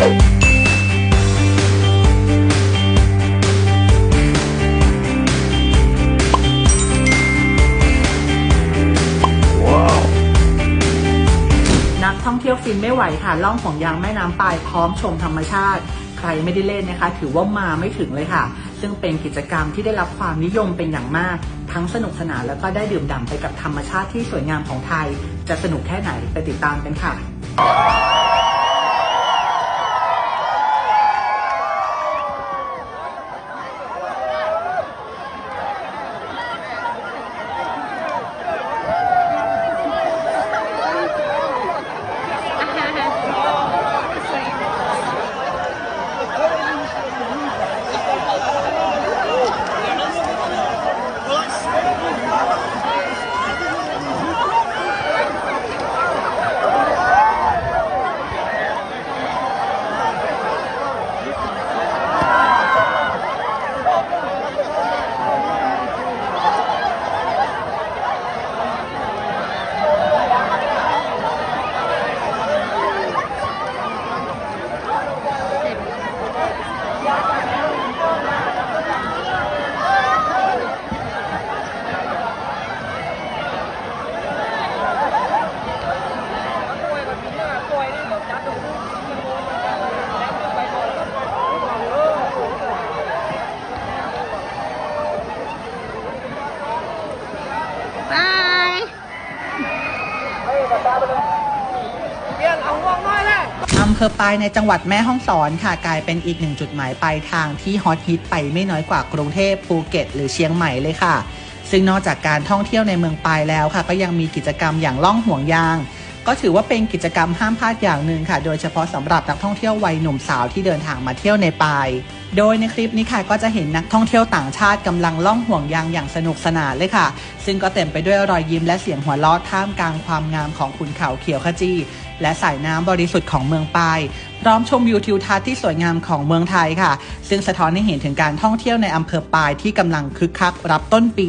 นักท่องเที่ยวฟินไม่ไหวค่ะ ล่องห่งยางแม่น้ำปลายพร้อมชมธรรมชาติ ใครไม่ได้เล่นนะคะ ถือว่ามาไม่ถึงเลยค่ะ ซึ่งเป็นกิจกรรมที่ได้รับความนิยมเป็นอย่างมาก ทั้งสนุกสนานแล้วก็ได้ดื่มด่ำไปกับธรรมชาติที่สวยงามของไทย จะสนุกแค่ไหนไปติดตามกันค่ะ อำเภอปายในจังหวัดแม่ฮ่องสอนค่ะกลายเป็นอีกหนึ่งจุดหมายปลายทางที่ฮอตฮิตไปไม่น้อยกว่ากรุงเทพภูเก็ต หรือเชียงใหม่เลยค่ะ ซึ่งนอกจากการท่องเที่ยวในเมืองปายแล้วค่ะ ก็ยังมีกิจกรรมอย่างล่องห่วงยาง ก็ถือว่าเป็นกิจกรรมห้ามพลาดอย่างหนึ่งค่ะ โดยเฉพาะสำหรับนักท่องเที่ยววัยหนุ่มสาวที่เดินทางมาเที่ยวในปาย โดยในคลิปนี้ค่ะก็จะเห็นนักท่องเที่ยวต่างชาติกำลังล่องห่วงยางอย่างสนุกสนานเลยค่ะ ซึ่งก็เต็มไปด้วยรอยยิ้มและเสียงหัวเราะท่ามกลางความงามของขุนเขาเขียวขจีและสายน้ำบริสุทธิ์ของเมืองปายพร้อมชมวิวทิวทัศน์ที่สวยงามของเมืองไทยค่ะ ซึ่งสะท้อนให้เห็นถึงการท่องเที่ยวในอำเภอปายที่กำลังคึกคักรับต้นปี